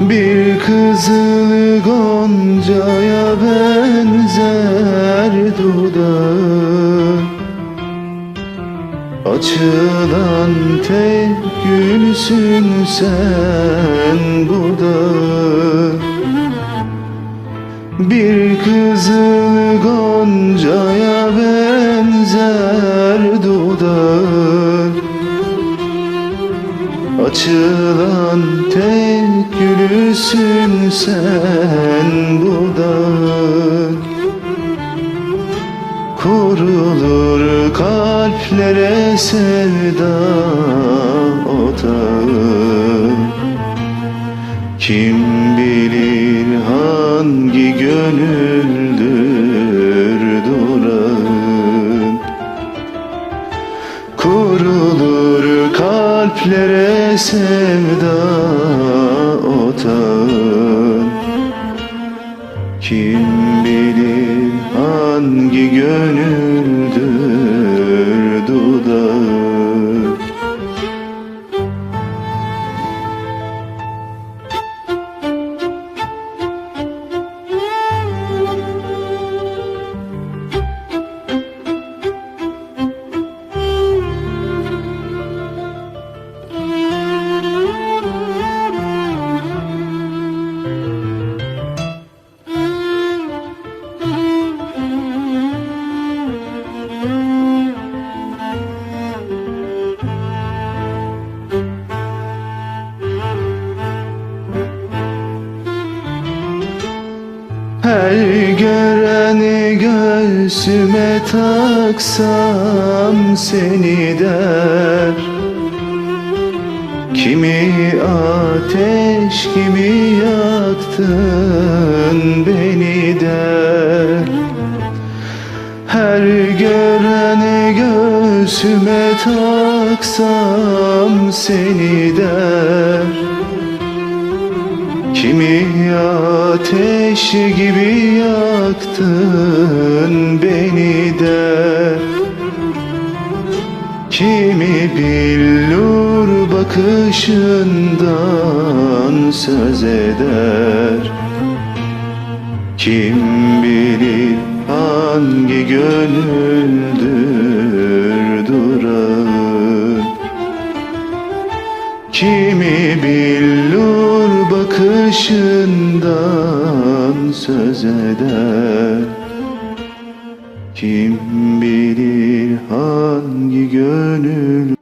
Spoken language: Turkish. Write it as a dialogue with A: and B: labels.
A: Bir kızıl goncaya benzer dudağı. Açılan tek gülsün sen bu Bir kızıl goncaya Açılan tek gülsün sen bu da Kurulur kalplere sevda otağı. Kim bilir hangi gönüldür durağın. Kurulur kalplere sevda otağın Kim bilir hangi gönüldür Her göreni göğsüme taksam seni der. Kimi ateş gibi yaktın beni der. Her göreni göğsüme taksam seni der Kimi ateş gibi yaktın beni der Kimi billur bakışından söz eder? Kim bilir hangi gönüldür durağın Kimi billur bakışından söz eder. Kim bilir hangi gönül